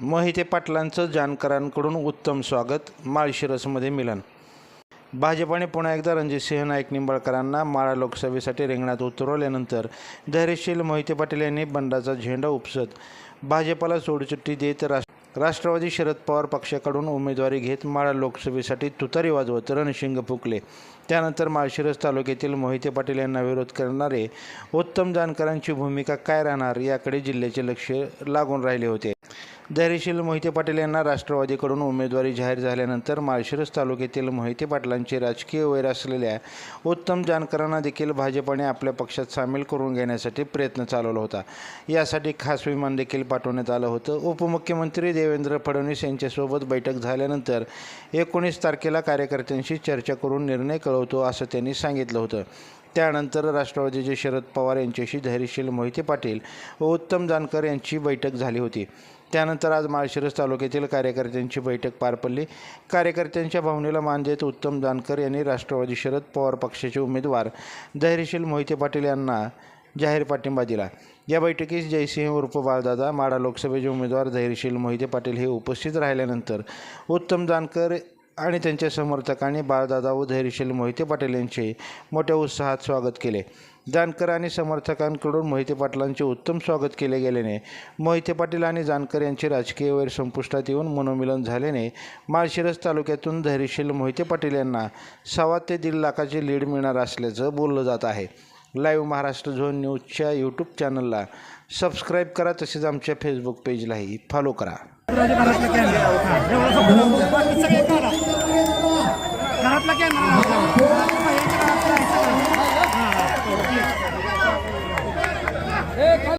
मोहिते पाटलांचं जानकरांकडून उत्तम स्वागत माळशिरसमध्ये मिलन. भाजपाने पुन्हा एकदा रणजितसिंह नाईक निंबाळकरांना माळा लोकसभेसाठी रिंगणात उतरवल्यानंतर धैर्यशील मोहिते पाटील यांनी बंडाचा झेंडा उपसत भाजपाला सोडचुट्टी देत राष्ट्र राष्ट्रवादी शरद पवार पक्षाकडून उमेदवारी घेत माळा लोकसभेसाठी तुतारी वाजवत रणशिंग फुकले. त्यानंतर माळशिरस तालुक्यातील मोहिते पाटील यांना विरोध करणारे उत्तम जानकरांची भूमिका काय राहणार याकडे जिल्ह्याचे लक्ष लागून राहिले होते. धैर्यशील मोहिते पाटील यांना राष्ट्रवादीकडून उमेदवारी जाहीर झाल्यानंतर माळशिरस तालुक्यातील मोहिते पाटलांचे राजकीय वैर असलेल्या उत्तम जानकरांना देखील भाजपाने आपल्या पक्षात सामील करून घेण्यासाठी प्रयत्न चालवला होता. यासाठी खास विमान देखील पाठवण्यात आलं होतं. उपमुख्यमंत्री देवेंद्र फडणवीस यांच्यासोबत बैठक झाल्यानंतर एकोणीस तारखेला कार्यकर्त्यांशी चर्चा करून निर्णय कळवतो असं त्यांनी सांगितलं होतं. त्यानंतर राष्ट्रवादीचे शरद पवार यांच्याशी धैर्यशील मोहिते पाटील व उत्तम जानकर यांची बैठक झाली होती. त्यानंतर आज माळशिरस तालुक्यातील कार्यकर्त्यांची बैठक पार पडली. कार्यकर्त्यांच्या भावनेला मान देत उत्तम जानकर यांनी राष्ट्रवादी शरद पवार पक्षाचे उमेदवार धैर्यशील मोहिते पाटील यांना जाहीर पाठिंबा दिला. या बैठकीस जयसिंह उर्फ बाळदादा माडा लोकसभेचे उमेदवार धैर्यशील मोहिते पाटील हे उपस्थित राहिल्यानंतर उत्तम जानकर आणि त्यांच्या समर्थकांनी बाळदादा व धैर्यशील मोहिते पाटील यांचे मोठ्या उत्साहात स्वागत केले. जानकर आणि समर्थकांकडून मोहिते पाटलांचे उत्तम स्वागत केले गेल्याने मोहिते पाटील आणि जानकर यांचे राजकीय वैर संपुष्टात येऊन मनोमिलन झाल्याने माळशिरस तालुक्यातून धैर्यशील मोहिते पाटील यांना सव्वा ते दीड लाखाचे लीड मिळणार असल्याचं बोललं जात आहे. लाईव्ह महाराष्ट्र झोन न्यूजच्या यूट्यूब चॅनलला सबस्क्राईब करा तसेच आमच्या फेसबुक पेजलाही फॉलो करा. शिवाजी महाराजला कॅमेरा एवढा सगळं बाकी घरातला कॅमेरा